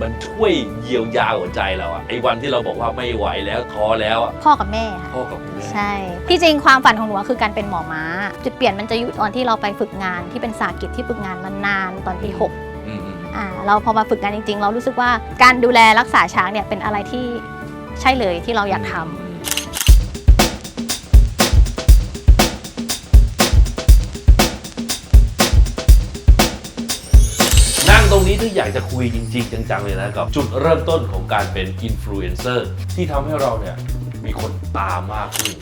[SPEAKER 1] มันช่วยเยียวยาหัวใจเราอะไอ้วันที่เราบอกว่าไม่ไหวแล้วท้อแล้วอะ
[SPEAKER 3] พ่อกับแม่ค่ะ
[SPEAKER 1] พ่อกับแม่
[SPEAKER 3] ใช่ ที่จริงความฝันของหนูอะคือการเป็นหมอม้า จุดเปลี่ยนมันจะอยู่ตอนที่เราไปฝึกงานที่เป็นสากิจที่ฝึกงานนานๆตอนปีหก
[SPEAKER 1] อืมอืม
[SPEAKER 3] อ่าเราพอมาฝึกงานจริง ๆ เรารู้สึกว่าการดูแลรักษาช้างเนี่ยเป็นอะไรที่ใช่เลยที่เราอยากทำ
[SPEAKER 1] นี้ถ้าอยากจะคุยจริง ๆ จังๆ เลยนะกับ จุดเริ่มต้นของการเป็นอินฟลูเอนเซอร์ที่ทำให้เราเนี่ยมีคนตามมากขึ้น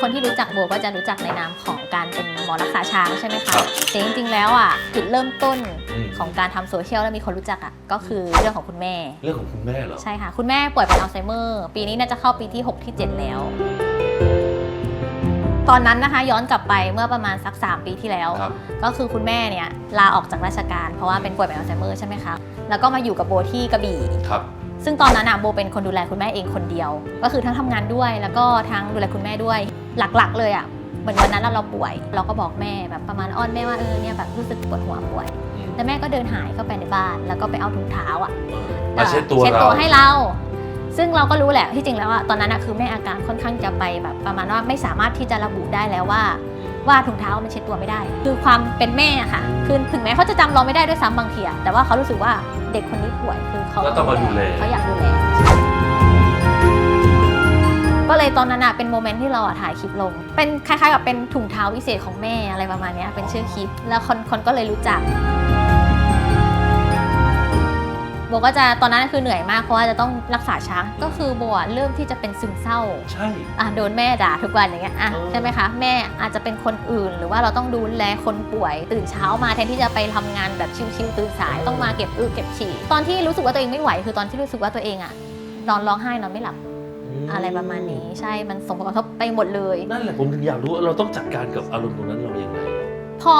[SPEAKER 3] คนที่รู้จักโบก็จะรู้จักในนามของการเป็นหมอรักษาช้างใช่ไหม
[SPEAKER 1] ครั
[SPEAKER 3] คะ
[SPEAKER 1] บ
[SPEAKER 3] แต่จริงๆแล้วอะจุดเริ่มต้น
[SPEAKER 1] อืม
[SPEAKER 3] ของการทำโซเชียลแล้วมีคนรู้จักอะก็คือเรื่องของคุณแม่
[SPEAKER 1] เรื่องของคุณแม่เหรอ
[SPEAKER 3] ใช่ค่ะ คุณแม่ป่วยเป็นอัลไซเมอร์ ปีนี้น่าจะเข้าปีที่ 6 ที่ 7 แล้ว ตอนนั้นนะคะย้อนกลับไปเมื่อประมาณสัก 3 ปีที่แล้ว
[SPEAKER 1] ครับ
[SPEAKER 3] ก็คือคุณแม่เนี่ยลาออกจากราชการ เพราะว่าเป็นป่วยเป็นอัลไซเมอร์ใช่ไหมคะแล้วก็มาอยู่กับโบที่กระบี่
[SPEAKER 1] ครับ
[SPEAKER 3] ซึ่งตอนนั้นอะโบเป็นคนดูแลคุณแม่เองคนเดียว ก็คือทั้งทำงานด้วยแล้วก็ทั้งดูแลคุณแม่ด้วยหลักๆ เลยอะเหมือนวันนั้นเราป่วย เราก็บอกแม่แบบประมาณอ้อนแม่ว่าเออเนี่ยแบบรู้สึกปวดหัวป่วย
[SPEAKER 1] อืม
[SPEAKER 3] แต่แม่ก็เดินหายเข้าไปในบ้าน แล้วก็ไปเอาถุงเท้าอะ
[SPEAKER 1] มาเช็ดตัว
[SPEAKER 3] เช็ด
[SPEAKER 1] เรา
[SPEAKER 3] ตัวให้เรา ซึ่งเราก็รู้แหละที่จริงแล้วอะตอนนั้นอะคือแม่อาการค่อนข้างจะไปแบบประมาณว่าไม่สามารถที่จะระบุได้แล้วว่าว่าถุงเท้ามันเช็ดตัวไม่ได้ คือความเป็นแม่อะค่ะคือถึงแม้เขาจะจำเราไม่ได้ด้วยซ้ำบางทีอะแต่ว่าเขารู้สึกว่าเด็กคนนี้ป่วยคือเขา
[SPEAKER 1] แล้วต้องมาดูแล
[SPEAKER 3] เขาอยากดูแลก็เลยตอนนั้นอะเป็นโมเมนต์ที่เราอะถ่ายคลิปลง เป็นคล้ายๆกับเป็นถุงเท้าวิเศษของแม่อะไรประมาณเนี้ยเป็นชื่อคลิป แล้วคนคนก็เลยรู้จัก โบก็จะตอนนั้นคือเหนื่อยมากเพราะว่าจะต้องรักษาช้างก็คือโบอะเริ่มที่จะเป็นซึมเศร้า
[SPEAKER 1] ใช่
[SPEAKER 3] อะโดนแม่ด่าทุกวันอย่างเงี้ยอะ
[SPEAKER 1] เออ
[SPEAKER 3] ใช่ไหมคะแม่อาจจะเป็นคนอื่น หรือว่าเราต้องดูแลคนป่วย ตื่นเช้ามาแทนที่จะไปทำงานแบบชิวๆตื่นสายต้องมาเก็บอึเก็บฉี่ตอนที่รู้สึกว่าตัวเองไม่ไหวคือตอนที่รู้สึกว่าตัวเองอะนอนร้องไห้นอนไม่หลับอะไรประมาณนี้ ใช่มันส่งผลกระทบไปหมดเลย
[SPEAKER 1] นั่นแหละผมถึงอยากรู้ว่าเราต้องจัดการกับอารมณ์ตรงนั้นเราอย่างไร
[SPEAKER 3] พ่อ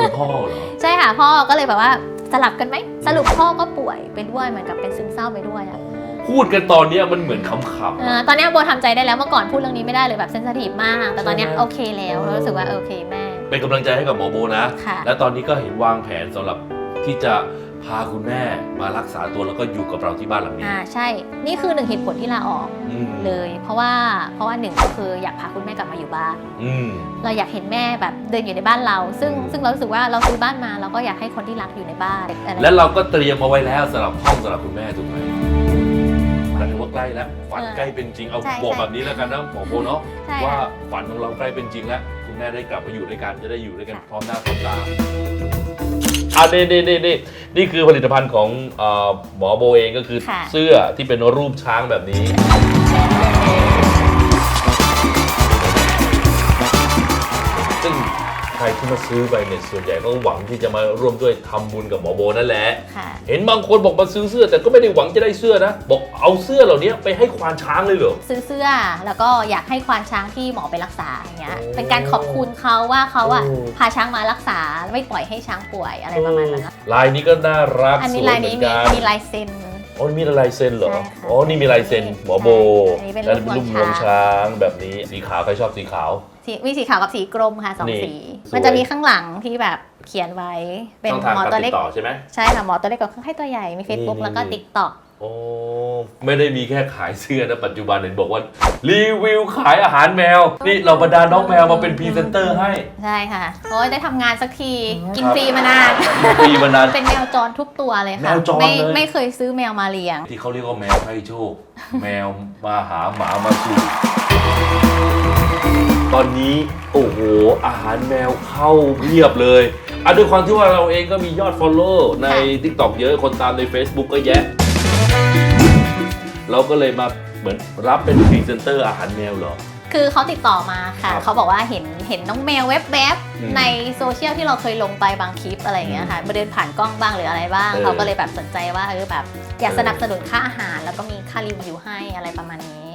[SPEAKER 1] คุณพ่อเหรอ
[SPEAKER 3] ใช่ค่ะพ่อก็เลยแบบว่าส ลับกันไหมสรุปพ่อก็ป่วยไปด้วยเหมือนกับเป็นซึมเศร้าไปด้วยอะ
[SPEAKER 1] พูดกันตอนเนี้ยมันเหมือนขำ
[SPEAKER 3] เอ
[SPEAKER 1] ๆ
[SPEAKER 3] อ
[SPEAKER 1] อะ
[SPEAKER 3] ตอนเนี้ยโบทำใจได้แล้วเมื่อก่อนพูดเรื่องนี้ไม่ได้เลยแบบเซนซิทีฟมาก แต่ตอนเนี้ย
[SPEAKER 1] ใช่ไหม
[SPEAKER 3] โอเคแล้วรู้สึกว่าโอเคแม่
[SPEAKER 1] เป็นกำลังใจให้กับหมอโบนะ
[SPEAKER 3] ค่ะ
[SPEAKER 1] และตอนนี้ก็เห็นวางแผนสำหรับที่จะ พาคุณแม่มารักษาตัวแล้วก็อยู่กับเราที่บ้านหลังนี้
[SPEAKER 3] อ่าใช่ นี่คือหนึ่งเหตุผลที่ลาออก
[SPEAKER 1] อืม
[SPEAKER 3] เลย เพราะว่าเพราะว่าหนึ่งก็คืออยากพาคุณแม่กลับมาอยู่บ้าน
[SPEAKER 1] อืม
[SPEAKER 3] เราอยากเห็นแม่แบบเดินอยู่ในบ้านเรา ซึ่ง
[SPEAKER 1] อืม
[SPEAKER 3] ซึ่งเรารู้สึกว่าเราซื้อบ้านมาเราก็อยากให้คนที่รักอยู่ในบ้านอะไร
[SPEAKER 1] และเราก็เตรียมเอาไว้แล้วสำหรับห้องสำหรับคุณแม่ถูกไหมแต่ถือว่าใกล้แล้วฝันใกล้เป็นจริงเอาบอกแบบนี้แล้วกันนะหมอโบเนาะ
[SPEAKER 3] ใช่
[SPEAKER 1] ว่า
[SPEAKER 3] ค่ะ
[SPEAKER 1] ฝันของเราใกล้เป็นจริงแล้ว คุณแม่ได้กลับมาอยู่ด้วยกันจะได้อยู่ด้วยกัน
[SPEAKER 3] ค่ะ
[SPEAKER 1] พร้อมหน้าพร้อมตาอะนี่นี่นี่นี่ นี่คือผลิตภัณฑ์ของเอ่อหมอโบเองก็คือ
[SPEAKER 3] ค่ะ
[SPEAKER 1] เสื้อที่เป็นรูปช้างแบบนี้ รที่มาซื้อไปเนี่ยส่วนใหญ่ก็หวังที่จะมาร่วมด้วยทำบุญกับหมอโบนั่นแหละ
[SPEAKER 3] ค่ะ
[SPEAKER 1] เห็นบางคนบอกมาซื้อเสื้อ แต่ก็ไม่ได้หวังจะได้เสื้อนะ บอกเอาเสื้อเหล่านี้ไปให้ควานช้างเลยเหรอ
[SPEAKER 3] ซื้อเสื้อแล้วก็อยากให้ควานช้างที่หมอไปรักษาอย่างเงี้ย
[SPEAKER 1] โอ้
[SPEAKER 3] เป็นการขอบคุณเขาว่าเขาอะ
[SPEAKER 1] โอ้
[SPEAKER 3] พาช้างมารักษาไม่ปล่อยให้ช้างป่วยอะไรประมาณนั้นนะ
[SPEAKER 1] ลายนี้ก็น่ารัก
[SPEAKER 3] อัน
[SPEAKER 1] ส
[SPEAKER 3] นี้
[SPEAKER 1] วย
[SPEAKER 3] ลาย
[SPEAKER 1] เหมื
[SPEAKER 3] นี้
[SPEAKER 1] อน
[SPEAKER 3] มี
[SPEAKER 1] กัน
[SPEAKER 3] มีลายเซ็น
[SPEAKER 1] อ๋อนี่มีลายเซ็นเหรอ
[SPEAKER 3] ใช่ค่ะ
[SPEAKER 1] อ๋อ นี่มีลายเซ็นหมอโบ
[SPEAKER 3] อันนี้เป็น
[SPEAKER 1] และ
[SPEAKER 3] รูป
[SPEAKER 1] รูป
[SPEAKER 3] ง
[SPEAKER 1] ง
[SPEAKER 3] ว
[SPEAKER 1] ว
[SPEAKER 3] ง
[SPEAKER 1] ง
[SPEAKER 3] ช้าง
[SPEAKER 1] ช้างแบบนี้ สีขาวใครชอบสีขาว
[SPEAKER 3] สีมีสีขาวกับสีกรมค่ะสอง
[SPEAKER 1] นี่
[SPEAKER 3] สี
[SPEAKER 1] สวย
[SPEAKER 3] มันจะมีข้างหลังที่แบบเขียนไว้เป็น
[SPEAKER 1] ช่องทาง
[SPEAKER 3] หมอ
[SPEAKER 1] การ
[SPEAKER 3] ตัว
[SPEAKER 1] ติ
[SPEAKER 3] เล็ก
[SPEAKER 1] ดต่อใช่ไหม
[SPEAKER 3] ใช่ค่ะหมอตัวเล็กกับให้ตัวใหญ่ มี Facebook
[SPEAKER 1] นี่
[SPEAKER 3] แล้วก็
[SPEAKER 1] นี่
[SPEAKER 3] TikTok
[SPEAKER 1] โอ้ไม่ได้มีแค่ขายเสื้อนะปัจจุบันเห็นบอกว่า รีวิวขายอาหารแมว นี่เราบรรดาน้องแมวมาเป็นพรีเซนเตอร์ให้
[SPEAKER 3] ใช่ค่ะ โอ้ยได้ทำงานสักที กิน
[SPEAKER 1] ครับ
[SPEAKER 3] ฟรีมานาน
[SPEAKER 1] ปีมานาน
[SPEAKER 3] เป็นแมวจรทุกตัวเลยค่ะ
[SPEAKER 1] แมวจร
[SPEAKER 3] ไม่
[SPEAKER 1] เลย
[SPEAKER 3] ไม่เคยซื้อแมวมาเลี้ยง
[SPEAKER 1] ที่เขาเรียกว่าแมวให้โชค แมวมาหาหมามาสู่ ตอนนี้โอ้โหอาหารแมวเข้าเพียบเลยอะด้วยความที่ว่าเราเองก็มียอด Follow ใน
[SPEAKER 3] ค่ะ
[SPEAKER 1] TikTok เยอะคนตามใน Facebook ก็แยะ เราก็เลยมาเหมือนรับเป็นพรีเซนเตอร์อาหารแมวเหรอ
[SPEAKER 3] คือเขาติดต่อมาค่ะ
[SPEAKER 1] ครับ
[SPEAKER 3] เขาบอกว่าเห็นเห็นน้องแมวแวบ
[SPEAKER 1] อืม
[SPEAKER 3] ๆในโซเชียลที่เราเคยลงไปบางคลิปอะไรอย่างเงี้ยค่ะมาเดินผ่านกล้องบ้างหรืออะไรบ้าง
[SPEAKER 1] เออ
[SPEAKER 3] เขาก็เลยแบบสนใจว่าเออแบบอยาก
[SPEAKER 1] เออ
[SPEAKER 3] สนับสนุนค่าอาหาร แล้วก็มีค่ารีวิวให้อะไรประมาณนี้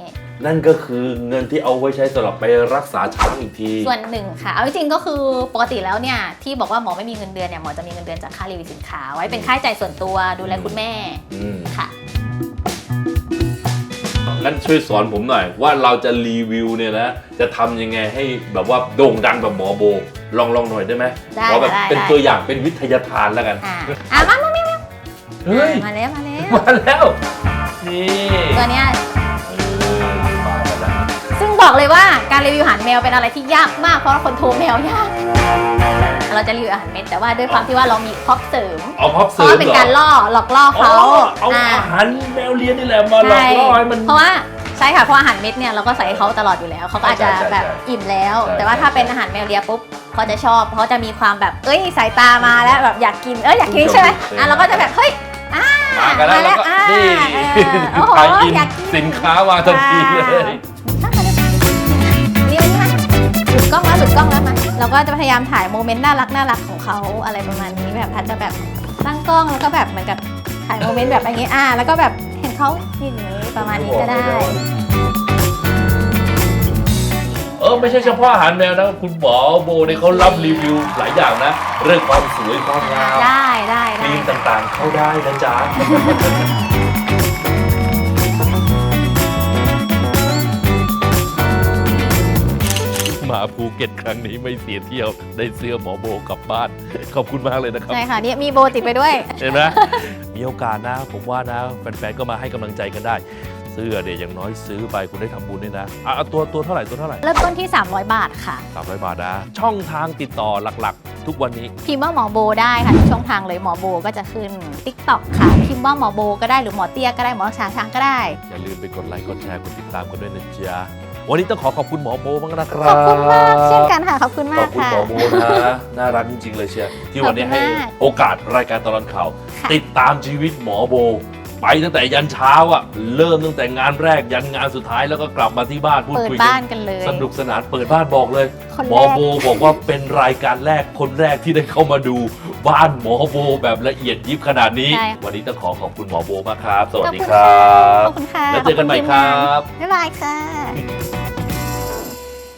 [SPEAKER 1] นั่นก็คือเงินที่เอาไว้ใช้สำหรับไปรักษาช้างอีกที
[SPEAKER 3] ส่วนหนึ่งค่ะ เอาจริงๆก็คือปกติแล้วเนี่ยที่บอกว่าหมอไม่มีเงินเดือนเนี่ยหมอจะมีเงินเดือนจากค่ารีวิวสินค้า ไว้เป็นค่าใช้จ่ายส่วนตัวดูแลคุณแม่
[SPEAKER 1] อืม
[SPEAKER 3] ค่ะ
[SPEAKER 1] งั้นช่วยสอนผมหน่อย ว่าเราจะรีวิวเนี่ยนะ จะทำยังไงให้แบบว่าโด่งดังแบบหมอโบ ลองลองหน่อยได้ไหม
[SPEAKER 3] ได้
[SPEAKER 1] ขอแบบ
[SPEAKER 3] ได้
[SPEAKER 1] เป็น
[SPEAKER 3] ได้
[SPEAKER 1] ตัวอย่างเป็นวิทยาทานแล้วกัน
[SPEAKER 3] อ่าอะมามามา
[SPEAKER 1] เฮ้ย
[SPEAKER 3] มาแล้วมาแล้ว
[SPEAKER 1] มาแล้ว นี่
[SPEAKER 3] ตัวเนี้ย บอกเลยว่าการรีวิวอาหารแมวเป็นอะไรที่ยากมากเพราะว่าคนโทรแมวยาก เราจะรีวิวอาหารเม็ดแต่ว่าด้วยความที่ว่าเรามีครอปเสริม
[SPEAKER 1] เอาพับ
[SPEAKER 3] เพ
[SPEAKER 1] เสริ
[SPEAKER 3] ราะ
[SPEAKER 1] ม
[SPEAKER 3] ว่าเป็น
[SPEAKER 1] เหรอ
[SPEAKER 3] การล่อหลอกล่อ
[SPEAKER 1] อ๋อ
[SPEAKER 3] เขา
[SPEAKER 1] เอา
[SPEAKER 3] อ่า
[SPEAKER 1] อาหารแมวเลี้ยงนี่แหละมาหลอกล่อให้มัน
[SPEAKER 3] เพราะว่าใช่ค่ะเพราะอาหารเม็ดเนี่ยเราก็ใส่ให้เขาตลอดอยู่แล้วเขาก็อาจจะ
[SPEAKER 1] ใช่ใช่
[SPEAKER 3] แบบ
[SPEAKER 1] ใช่
[SPEAKER 3] อิ่มแล้ว
[SPEAKER 1] ใช่
[SPEAKER 3] แต่ว่า
[SPEAKER 1] ใช่
[SPEAKER 3] ถ้าเป็น
[SPEAKER 1] ใช่
[SPEAKER 3] อาหารแมวเลียปุ๊บเขาจะชอบเขาจะมีความแบบเอ้ยสายตามาแล้วแบบอยากกินเอ้ยอยากกินใช่ไหมอะเราก็จะแบบเฮ้ยอ่า
[SPEAKER 1] มากันแล้วแล้วก็
[SPEAKER 3] อ่า
[SPEAKER 1] นี่
[SPEAKER 3] เออโอ้โห
[SPEAKER 1] ไทยอิน
[SPEAKER 3] อยากกิน
[SPEAKER 1] สินค้ามาทันทีเลย
[SPEAKER 3] กล้องแล้วหลุดกล้องแล้วมาเราก็จะพยายามถ่ายโมเมนต์น่ารักน่ารักของเขาอะไรประมาณนี้แบบอาจจะแบบตั้งกล้องแล้วก็แบบเหมือนกับถ่ายโมเมนต์แบบอย่างงี้อ่าแล้วก็แบบเห็นเขายืนอย่างนี้ประมาณนี้ก็ได้
[SPEAKER 1] เออไม่ใช่เฉพาะอาหารแมวนะคุณหมอโบเนี่ยเขารับรีวิวหลายอย่างนะ เรื่องความสวยความงาม
[SPEAKER 3] ได้ได้
[SPEAKER 1] ค
[SPEAKER 3] ได้
[SPEAKER 1] รีมต่างๆเข้าได้นะจ๊ะ มาภูเก็ตครั้งนี้ไม่เสียเที่ยวได้เสื้อหมอโบกลับบ้าน ขอบคุณมากเลยนะครับ
[SPEAKER 3] ใช่ค่ะเนี่ยมีโบติดไปด้วย
[SPEAKER 1] เห็นไหมมีโอกาสนะ ผมว่านะ แฟนๆ ก็มาให้กำลังใจกันได้ เสื้อเดี๋ยวอย่างน้อยซื้อไปคุณได้ทำบุญด้วยนะอะเอาตัวตัวเท่าไหร่ตัวเท่าไหร่
[SPEAKER 3] เริ่มต้นที่ 300 บาทค่ะ
[SPEAKER 1] สามร้อยบาทนะ ช่องทางติดต่อหลักๆ ทุกวันนี้
[SPEAKER 3] พิมพ์ว่าหมอโบได้ค่ะทุกช่องทางเลยหมอโบก็จะขึ้น TikTok ค่ะ พิมพ์ว่าหมอโบก็ได้หรือหมอเตี้ยก็ได้หมอช้างช้างก็ได้
[SPEAKER 1] อย่าลืมไปกดไลค์กดแชร์กดติดตามกันด้วยนะจ๊ะ วันนี้ต้องขอขอบคุณหมอโบมากนะครับ
[SPEAKER 3] ขอบคุณมากเช่นกันค่ะขอบคุณ
[SPEAKER 1] ข
[SPEAKER 3] มา
[SPEAKER 1] อกบคุณ
[SPEAKER 3] ค่ะ
[SPEAKER 1] หมอโบนะน่ารักจริงๆเลยเชียร์ที่วันนี้ให้
[SPEAKER 3] ขอบคุณมาก
[SPEAKER 1] โอกาสรายการตลอดข่าว
[SPEAKER 3] ค่ะ
[SPEAKER 1] ติดตามชีวิตหมอโบ ไปตั้งแต่ยันเช้าอะเริ่มตั้งแต่งานแรกยันงานสุดท้ายแล้วก็กลับมาที่บ้านพูด
[SPEAKER 3] เปิด
[SPEAKER 1] คุย
[SPEAKER 3] บ้า
[SPEAKER 1] กัน
[SPEAKER 3] นกันเลย
[SPEAKER 1] สนุกสนานเปิดบ้านบอกเลย
[SPEAKER 3] คน
[SPEAKER 1] หม
[SPEAKER 3] แร
[SPEAKER 1] อกโบบอกว่าเป็นรายการแรกคนแรกที่ได้เข้ามาดูบ้านหมอโบแบบละเอียดยิบขนาดนี้
[SPEAKER 3] ใช่
[SPEAKER 1] วันนี้ต้องขอขอบคุณหมอโบมากครับ สวัสดี
[SPEAKER 3] ขอบคุณ
[SPEAKER 1] ครั
[SPEAKER 3] ค่ะ
[SPEAKER 1] บ
[SPEAKER 3] ขอบคุณค่ะ
[SPEAKER 1] แล้วเจอกันใหม่ครับ
[SPEAKER 3] บ๊ายบายค่ะ